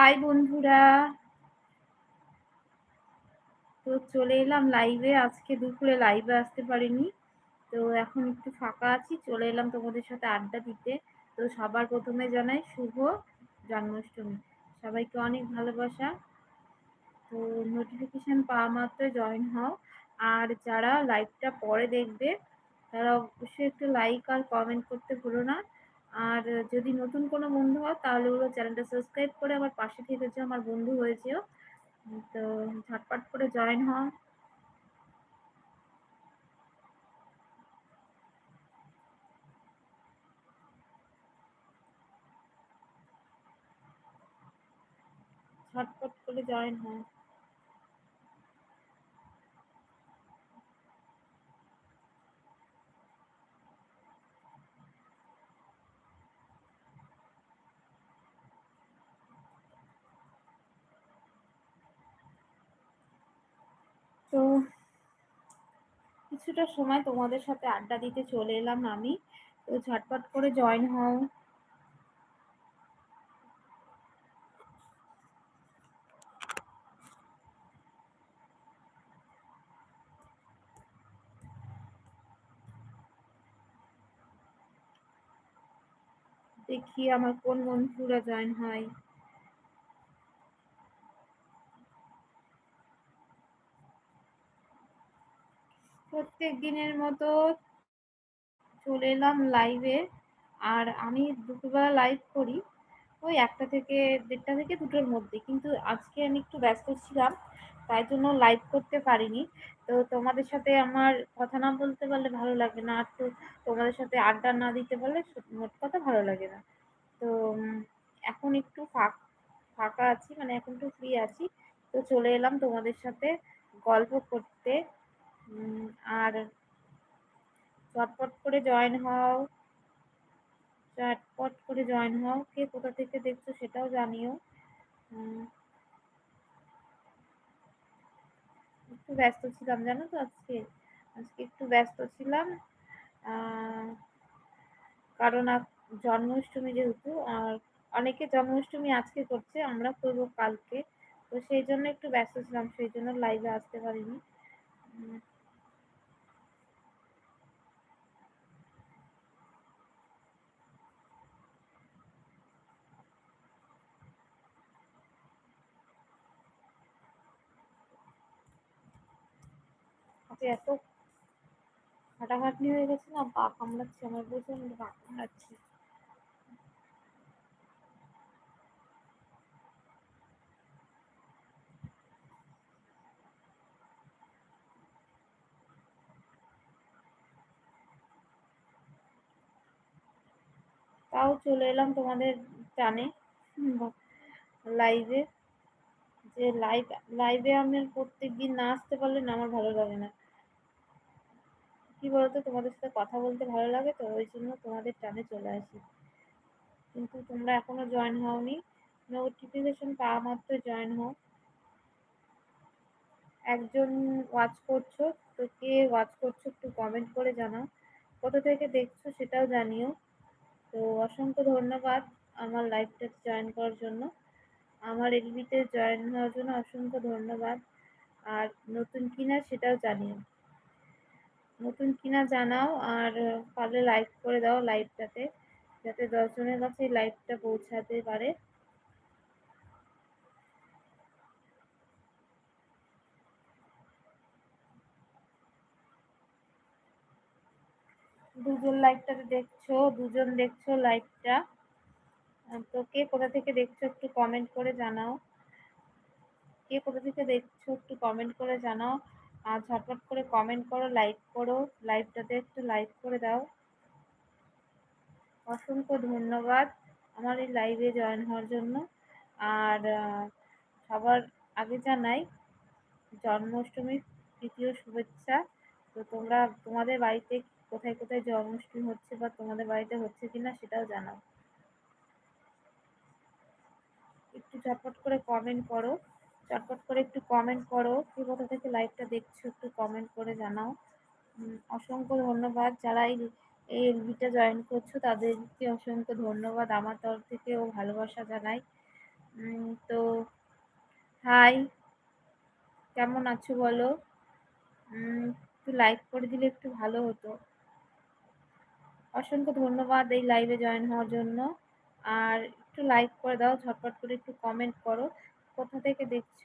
High বন্ধুরা। তো চলে এলাম লাইভে আজকে দুপুরে লাইভে আসতে পারিনি। তো এখন একটু ফাঁকা আছি। চলে এলাম তোমাদের সাথে আড্ডা দিতে। তো সবার প্রথমে জানাই শুভ জন্মাষ্টমী। সবাইকে অনেক ভালোবাসা। তো নোটিফিকেশান পাওয়া মাত্র জয়েন হও। আর যারা লাইভটা পরে দেখবে, তারা অবশ্যই একটু লাইক আর কমেন্ট করতে ভুলো না। আর যদি নতুন কোনো বন্ধু হয়, তাহলে ওগুলো চ্যানেলটা সাবস্ক্রাইব করে আমার পাশে থেকে আমার বন্ধু হয়েছেও। তো ঝটপট করে জয়েন হও। ঝটপট করে জয়েন হও তো কিছুটা সময় তোমাদের সাথে আড্ডা দিতে চলে এলাম আমি। তো ঝটপট করে জয়েন হও। দেখি আমার কোন বন্ধুরা জয়েন হয়। প্রত্যেক দিনের মতো চলে এলাম লাইভে আর আমি দুপুরবেলা লাইভ করি, ওই একটা থেকে দেড়টা থেকে দুটোর মধ্যে। কিন্তু আজকে আমি একটু ব্যস্ত ছিলাম, তাই জন্য লাইভ করতে পারিনি। তো তোমাদের সাথে আমার কথা না বলতে পারলে ভালো লাগে না, আর তো তোমাদের সাথে আড্ডা না দিতে পারলে মোট কথা ভালো লাগে না। তো এখন একটু ফাঁক, ফাঁকা আছি মানে এখন একটু ফ্রি আছি। তো চলে এলাম তোমাদের সাথে গল্প করতে। আর চটপট করে জয়েন হও। চটপট করে জয়েন হও। কে কোথা থেকে দেখছ সেটাও জানিও। একটু ব্যস্ত ছিলাম, জানো তো আজকে? আজকে একটু ব্যস্ত ছিলাম। কারণ জন্মাষ্টমী যেহেতু, আর অনেকে জন্মাষ্টমী আজকে করছে, আমরা করব কালকে। তো সেই জন্য একটু ব্যস্ত ছিলাম, সেই জন্য লাইভে আসতে পারিনি। এত হাঁটাহাঁটি হয়ে গেছে না, পা কামড়াচ্ছে, আমার প্রচণ্ড পা কামড়াচ্ছে। তাও চলে এলাম তোমাদের টানে লাইভে যে লাইভ লাইভে আমি প্রত্যেক দিন না আসতে পারলে না, আমার ভালো লাগে না। কি বলতো, তোমাদের সাথে কথা বলতে ভালো লাগে তো, ওই জন্য তোমাদের টানে চলে আসি। কিন্তু তোমরা এখনও জয়েন হওনি নোটিফিকেশন পাওয়া মাত্র জয়েন হও। একজন ওয়াচ করছ, তো কে ওয়াচ করছ একটু কমেন্ট করে জানাও। কোথা থেকে দেখছ সেটাও জানিও। তো অসংখ্য ধন্যবাদ আমার লাইভটাতে জয়েন করার জন্য। আমার এলবিতে জয়েন হওয়ার জন্য অসংখ্য ধন্যবাদ। আর নতুন কিনা সেটাও জানিও। নতুন কিনা জানাও আর পারলে লাইক করে দাও লাইভটাতে যাতে দশজনের কাছে লাইভটা পৌঁছাতে পারে। দুজন লাইভটাতে দেখছ, দুজন দেখছ লাইভটা তো কে কোথা থেকে দেখছ একটু কমেন্ট করে জানাও। কে কোথা থেকে দেখছ একটু কমেন্ট করে জানাও। আর ঝটপট করে কমেন্ট করো লাইক করো লাইভটাতে একটু লাইক করে দাও। অসংখ্য ধন্যবাদ আমার এই লাইভে জয়েন হওয়ার জন্য। আর সবার আগে জানাই জন্মাষ্টমীর তৃতীয় শুভেচ্ছা। তো তোমরা, তোমাদের বাড়িতে কোথায় কোথায় জন্মাষ্টমী হচ্ছে বা তোমাদের বাড়িতে হচ্ছে কিনা সেটাও জানাও। একটু ঝটপট করে কমেন্ট করো। চটপট করে একটু কমেন্ট করো। কে কোথা থেকে লাইভটা দেখছ একটু কমেন্ট করে জানাও। অসংখ্য ধন্যবাদ। যারা এই এই এলবিটা জয়েন করছ, তাদেরকে অসংখ্য ধন্যবাদ। আমার তরফ থেকেও ভালোবাসা জানাই। তো হাই কেমন আছো বলো? একটু লাইক করে দিলে একটু ভালো হতো। অসংখ্য ধন্যবাদ এই লাইভে জয়েন হওয়ার জন্য। আর একটু লাইক করে দাও, ঝটপট করে একটু কমেন্ট করো। কোথা থেকে দেখছ?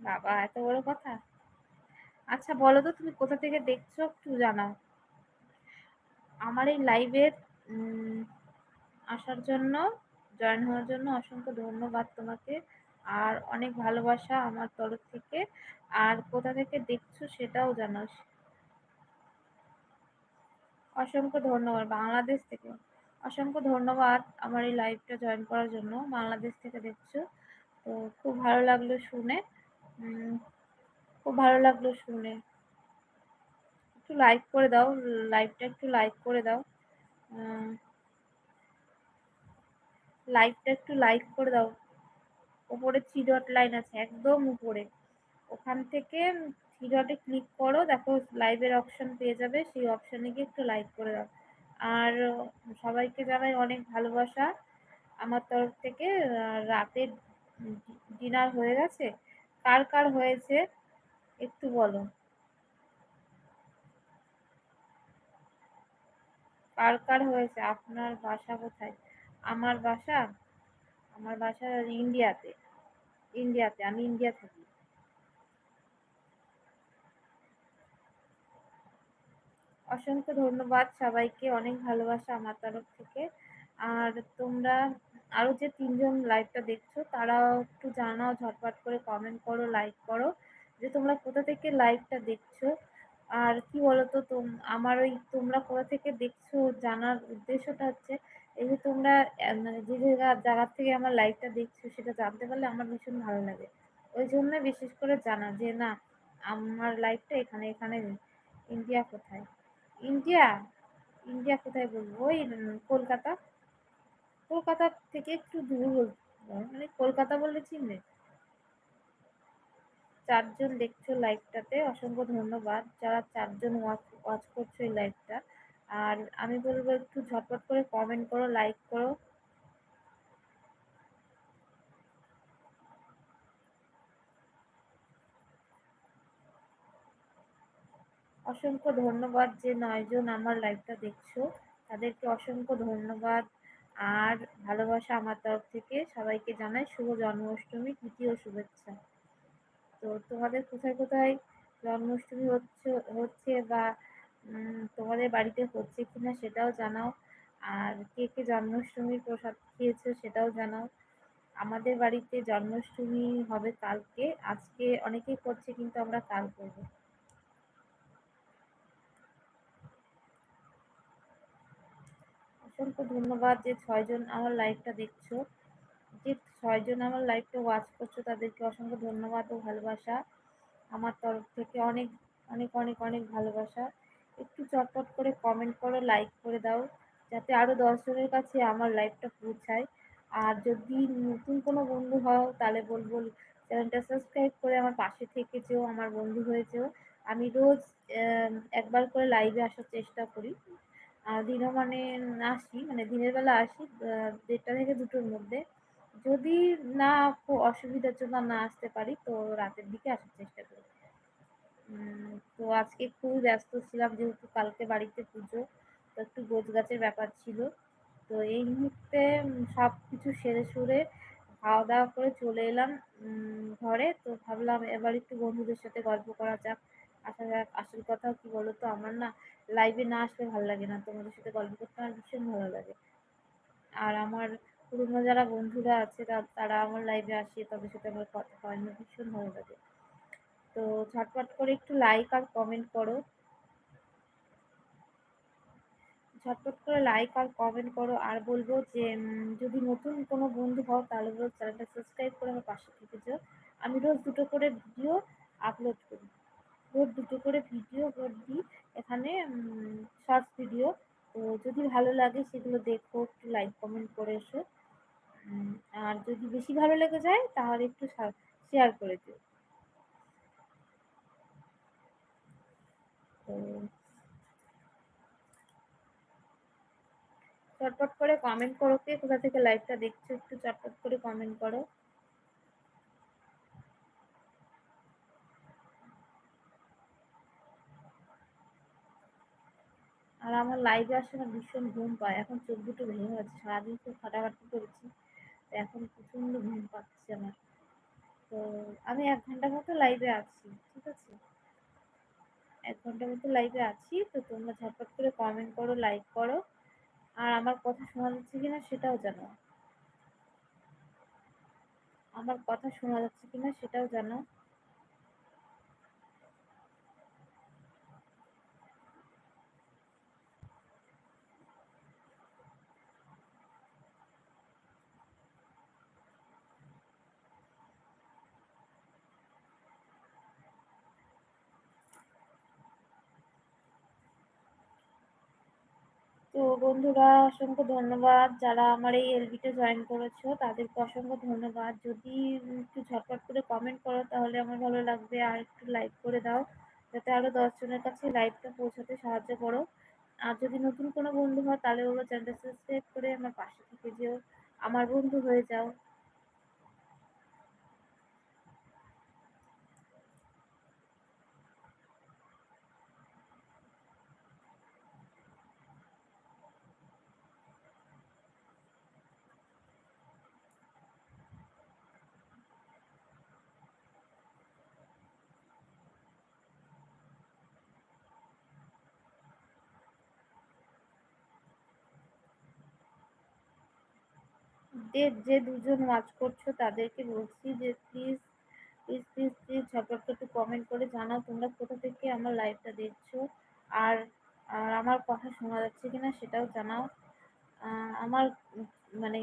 বাবা, এত বড় কথা? আচ্ছা বলো তো, তুমি কোথা থেকে দেখছ একটু জানাও। আমার এই লাইভে আসার জন্য জয়েন হওয়ার জন্য অসংখ্য ধন্যবাদ তোমাকে। আর অনেক ভালোবাসা আমার তরফ থেকে। আর কোথা থেকে দেখছ সেটাও জানাস অসংখ্য ধন্যবাদ বাংলাদেশ থেকে। অসংখ্য ধন্যবাদ আমার এই লাইভটা জয়েন করার জন্য বাংলাদেশ থেকে দেখছ। তো খুব ভালো লাগল শুনে। খুব ভালো লাগল শুনে। একটু লাইক করে দাও লাইভটা একটু লাইক করে দাও। লাইভটা একটু লাইক করে দাও। ওপরে থ্রি লাইন আছে, একদম উপরে। ওখান থেকে থ্রি ক্লিক করো, দেখো লাইভের অপশন পেয়ে যাবে, সেই অপশানে গিয়ে একটু লাইক করে দাও। আর সবাইকে জানাই অনেক ভালোবাসা। আমার তরফ থেকে রাতের ডিনার হয়ে গেছে। কার কার হয়েছে, একটু বলো। কার কার হয়েছে, আপনার বাসা কোথায়? আমার বাসা আমার বাসা ইন্ডিয়াতে ইন্ডিয়াতে, আমি ইন্ডিয়া থাকি। অসংখ্য ধন্যবাদ সবাইকে, অনেক ভালোবাসা আমার তরফ থেকে। আর তোমরা আরও যে তিনজন লাইভটা দেখছ, তারাও একটু জানাও, ঝটপট করে কমেন্ট করো লাইক করো, যে তোমরা কোথা থেকে লাইভটা দেখছ। আর কি বলতো, তোম, আমার ওই তোমরা কোথা থেকে দেখছ জানার উদ্দেশ্যটা হচ্ছে এই যে তোমরা মানে যে জায়গা থেকে আমার লাইভটা দেখছ, সেটা জানতে পারলে আমার ভীষণ ভালো লাগে। ওই জন্য বিশেষ করে জানা যে, না, আমার লাইফটা এখানে এখানে ইন্ডিয়া কোথায়? ইন্ডিয়া ইন্ডিয়া কোথায় বলব? ওই কলকাতা। কলকাতা থেকে একটু দূর মানে কলকাতা বললে চিনবে চারজন দেখছ লাইভটাতে অসংখ্য ধন্যবাদ। যারা চারজন ওয়াচ ওয়াচ করছ এই লাইভটা আর আমি বলব একটু ঝটপট করে কমেন্ট করো লাইক করো। অসংখ্য ধন্যবাদ যে নয়জন আমার লাইভটা দেখছ। তাদেরকে অসংখ্য ধন্যবাদ। আর ভালোবাসা আমার তরফ থেকে। সবাইকে জানাই শুভ জন্মাষ্টমী তৃতীয় শুভেচ্ছা। তো তোমাদের কোথায় কোথায় জন্মাষ্টমী হচ্ছে হচ্ছে বা তোমাদের বাড়িতে হচ্ছে কিনা সেটাও জানাও। আর কে কে জন্মাষ্টমীর প্রসাদ খেয়েছো সেটাও জানাও। আমাদের বাড়িতে জন্মাষ্টমী হবে কালকে। আজকে অনেকেই করছে, কিন্তু আমরা কাল করব। অসংখ্য ধন্যবাদ যে ছয়জন আমার লাইভটা দেখছ। যে ছয়জন আমার লাইভটা ওয়াচ করছ, তাদেরকে অসংখ্য ধন্যবাদ ও ভালোবাসা। আমার তরফ থেকে অনেক অনেক অনেক অনেক ভালোবাসা। একটু চটপট করে কমেন্ট করো লাইক করে দাও, যাতে আরও দশজনের কাছে আমার লাইভটা পৌঁছায়। আর যদি নতুন কোনো বন্ধু হও, তাহলে বলব চ্যানেলটা সাবস্ক্রাইব করে আমার পাশে থেকেছেও আমার বন্ধু হয়েছেও আমি রোজ একবার করে লাইভে আসার চেষ্টা করি। দিনও মানে আসি মানে দিনের বেলা আসি দেড়টা থেকে দুটোর মধ্যে। যদি না খুব অসুবিধার জন্য না আসতে পারি, তো রাতের দিকে আসার চেষ্টা করি। তো আজকে খুবই ব্যস্ত ছিলাম, যেহেতু কালকে বাড়িতে পুজো, তো একটু গোছ গাছের ব্যাপার ছিল। তো এই মুহূর্তে সব কিছু সেরে সুরে খাওয়া দাওয়া করে চলে এলাম ঘরে। তো ভাবলাম এবার একটু বন্ধুদের সাথে গল্প করা যাক। আসা যাক, আসল কথা কি বলো তো আমার না লাইভে না আসলে ভালো লাগে না। তোমাদের সাথে গল্প করতে আমার ভীষণ ভালো লাগে। আর আমার পুরনো যারা বন্ধুরা আছে তারা আমার লাইভে আসে, তাদের সাথে আমার কথা হয়, আমার ভীষণ ভালো লাগে। তো ঝটপট করে একটু লাইক আর কমেন্ট করো। ঝটপট করে লাইক আর কমেন্ট করো। আর বলব যে যদি নতুন কোনো বন্ধু হও, তাহলে রোজ চ্যানেলটা সাবস্ক্রাইব করে আমার পাশে থেকে যাও। আমি রোজ দুটো করে ভিডিও আপলোড করি। রোজ দুটো করে ভিডিও আপলোড দিই। এখানে শর্টস ভিডিও তো যদি ভালো লাগে সেগুলো দেখো, একটু লাইক কমেন্ট করে এসো। আর যদি বেশি ভালো লেগে যায়, তাহলে একটু শেয়ার করে দিও। চটপট করে কমেন্ট করো কে? কোথা থেকে লাইভটা দেখছ? একটু চটপট করে কমেন্ট করো। আর আমার লাইভে আসে না, ভীষণ ঘুম পায়। এখন চোখ দুটো ভেঙে গেছে, সারাদিন খুব খাটাখাটি করেছি। এখন প্রচণ্ড ঘুম পাচ্ছে আমার। তো আমি এক ঘণ্টা মতো লাইভে আছি, ঠিক আছে? এক ঘণ্টা মতো লাইভে আছি, তো তোমরা ঝটপট করে কমেন্ট করো লাইক করো। আর আমার কথা শোনা যাচ্ছে কিনা সেটাও জানো। আমার কথা শোনা যাচ্ছে কিনা সেটাও জানো তো বন্ধুরা, অসংখ্য ধন্যবাদ যারা আমার এই এলবিতে জয়েন করেছ। তাদেরকে অসংখ্য ধন্যবাদ। যদি একটু ঝটপট করে কমেন্ট করো, তাহলে আমার ভালো লাগবে। আর একটু লাইক করে দাও, যাতে আরও দশজনের কাছে লাইভটা পৌঁছাতে সাহায্য করো। আর যদি নতুন কোনো বন্ধু হয়, তাহলে ওগুলো চ্যানেলটা সাবস্ক্রাইব করে আমার পাশে থেকে যেও। আমার বন্ধু হয়ে যাও। যে যে দুজন ওয়াচ করছ তাদেরকে বলছি যে প্লিজ প্লিজ প্লিজ প্লিজ ঝটপট একটু কমেন্ট করে জানাও তোমরা কোথা থেকে আমার লাইভটা দেখছ। আর আর আমার কথা শোনা যাচ্ছে কিনা সেটাও জানাও। আমার মানে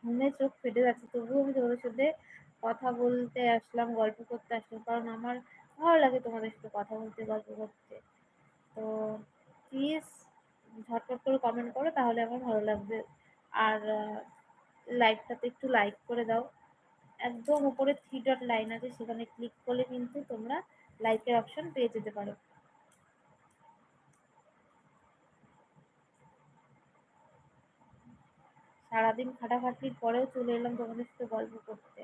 ঘুমে চোখ ফেটে যাচ্ছে, তবুও আমি তোমাদের সাথে কথা বলতে আসলাম, গল্প করতে আসলাম, কারণ আমার ভালো লাগে তোমাদের সাথে কথা বলতে, গল্প করতে। তো প্লিজ ঝটপট করে কমেন্ট করো, তাহলে আমার ভালো লাগবে। আর লাইকটাতে একটু লাইক করে দাও। একদম উপরে থ্রি ডট লাইন আছে, সেখানে ক্লিক করলে কিন্তু তোমরা লাইকের অপশন পেয়ে যেতে পারো। সারাদিন খাটাখাটির পরেও চলে এলাম তোমাদের সাথে গল্প করতে।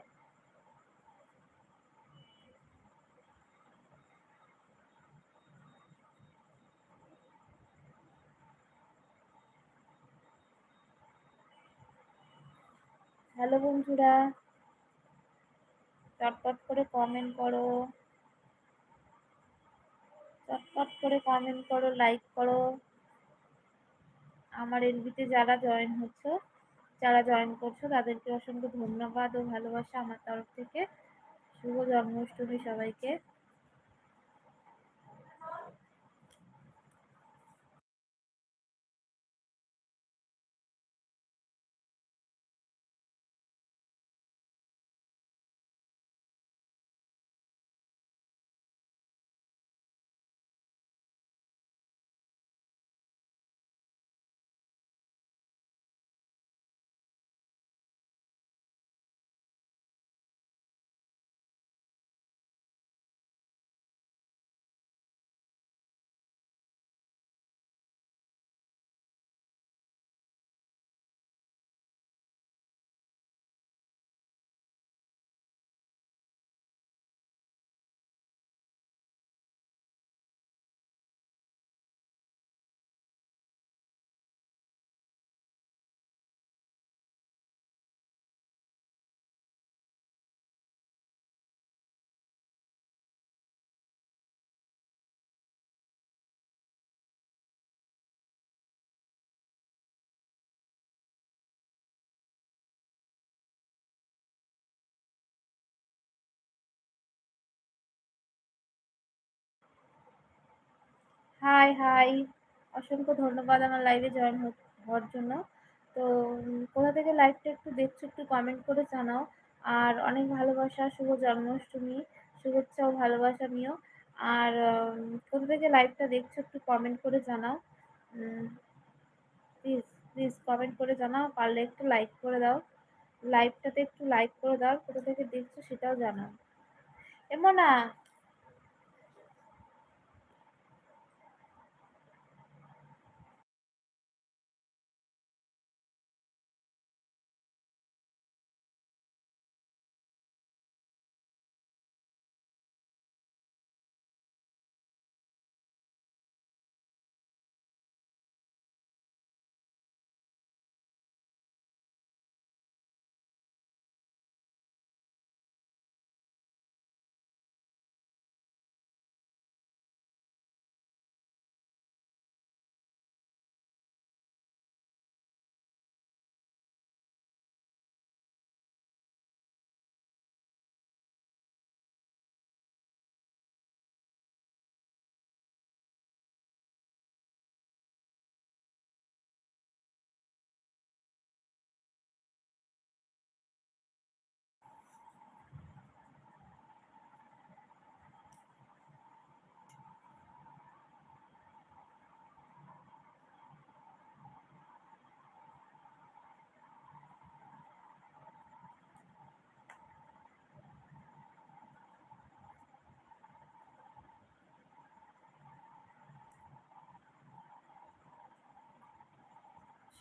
হ্যালো বন্ধুরা। চটপট করে কমেন্ট করো। চটপট করে কমেন্ট করো লাইক করো। আমার এলবিতে যারা জয়েন হচ্ছে, যারা জয়েন করছ, তাদেরকে অসংখ্য ধন্যবাদ ও ভালোবাসা আমার তরফ থেকে। শুভ জন্মাষ্টমী সবাইকে। হাই হাই অসংখ্য ধন্যবাদ আমার লাইভে জয়েন হওয়ার জন্য। তো কোথা থেকে লাইভটা একটু দেখছ, একটু কমেন্ট করে জানাও। আর অনেক ভালোবাসা, শুভ জন্মাষ্টমী। শুভেচ্ছা ও ভালোবাসা নিও। আর কোথা থেকে লাইভটা দেখছ, একটু কমেন্ট করে জানাও। প্লিজ প্লিজ কমেন্ট করে জানাও। পারলে একটু লাইক করে দাও। লাইভটাতে একটু লাইক করে দাও। কোথা থেকে দেখছ, সেটাও জানাও। এমন না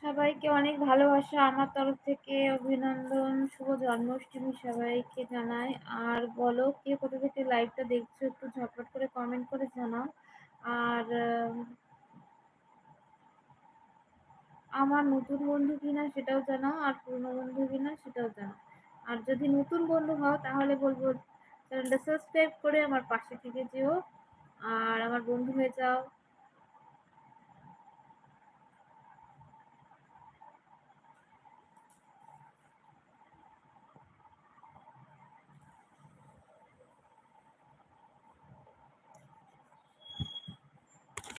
সবাইকে অনেক ভালোবাসা। আমার তরফ থেকে অভিনন্দন, শুভ জন্মাষ্টমী সবাইকে জানাই। আর বলো, কে কোথা থেকে লাইভটা দেখছ? একটু ঝটপট করে কমেন্ট করে জানাও। আর আমার নতুন বন্ধু কিনা সেটাও জানাও। আর পুরনো বন্ধু কিনা সেটাও জানাও। আর যদি নতুন বন্ধু হও, তাহলে বলব চ্যানেলটা সাবস্ক্রাইব করে আমার পাশে থেকে যেও। আর আমার বন্ধু হয়ে যাও।